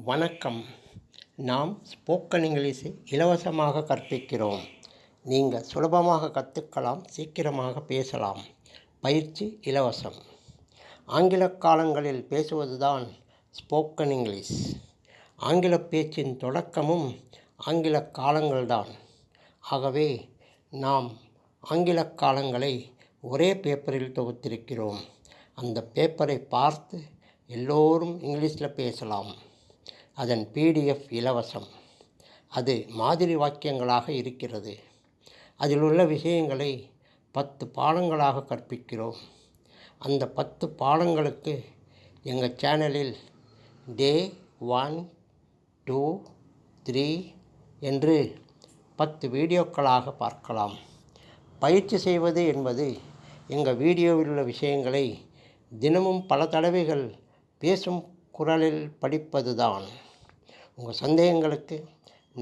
வணக்கம். நாம் ஸ்போக்கன் இங்கிலீஷை இலவசமாக கற்பிக்கிறோம். நீங்கள் சுலபமாக கற்றுக்கலாம் சீக்கிரமாக பேசலாம். பயிற்சி இலவசம். ஆங்கில காலங்களில் பேசுவதுதான் ஸ்போக்கன் இங்கிலீஷ். ஆங்கில பேச்சின் தொடக்கமும் ஆங்கில காலங்கள்தான். ஆகவே நாம் ஆங்கில காலங்களை ஒரே பேப்பரில் தொகுத்திருக்கிறோம். அந்த பேப்பரை பார்த்து எல்லோரும் இங்கிலீஷில் பேசலாம். அதன் பிடிஎஃப் இலவசம். அது மாதிரி வாக்கியங்களாக இருக்கிறது. அதில் உள்ள விஷயங்களை பத்து பாடங்களாக கற்பிக்கிறோம். அந்த பத்து பாடங்களுக்கு எங்கள் சேனலில் டே ஒன் டூ த்ரீ என்று பத்து வீடியோக்களாக பார்க்கலாம். பயிற்சி செய்வது என்பது எங்கள் வீடியோவில் உள்ள விஷயங்களை தினமும் பல தடவைகள் பேசும் குரலில் படிப்பது தான் உங்கள் சந்தேகங்களுக்கு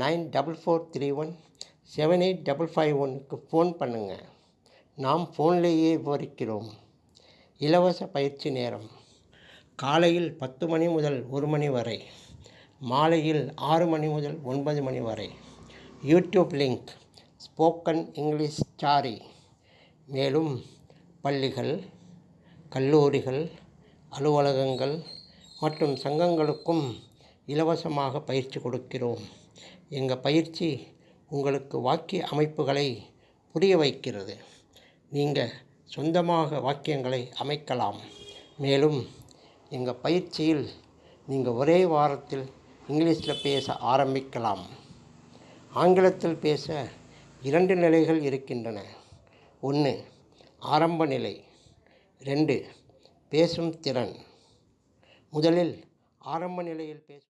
nine double four three one seven eight double five ஒன்னுக்கு ஃபோன் பண்ணுங்கள் நாம் ஃபோன்லேயே விவரிக்கிறோம். இலவச பயிற்சி நேரம். காலையில் பத்து மணி முதல் ஒரு மணி வரை. மாலையில் ஆறு மணி முதல் ஒன்பது மணி வரை. YouTube link spoken English story மேலும் பள்ளிகள் கல்லூரிகள் அலுவலகங்கள் மற்றும் சங்கங்களுக்கும் இலவசமாக பயிற்சி கொடுக்கிறோம். எங்கள் பயிற்சி உங்களுக்கு வாக்கிய அமைப்புகளை புரிய வைக்கிறது. நீங்கள் சொந்தமாக வாக்கியங்களை அமைக்கலாம். மேலும் எங்கள் பயிற்சியில் நீங்கள் ஒரே வாரத்தில் இங்கிலீஷில் பேச ஆரம்பிக்கலாம். ஆங்கிலத்தில் பேச இரண்டு நிலைகள் இருக்கின்றன. ஒன்று ஆரம்ப நிலை. ரெண்டு பேசும் திறன். முதலில் ஆரம்ப நிலையில் பேச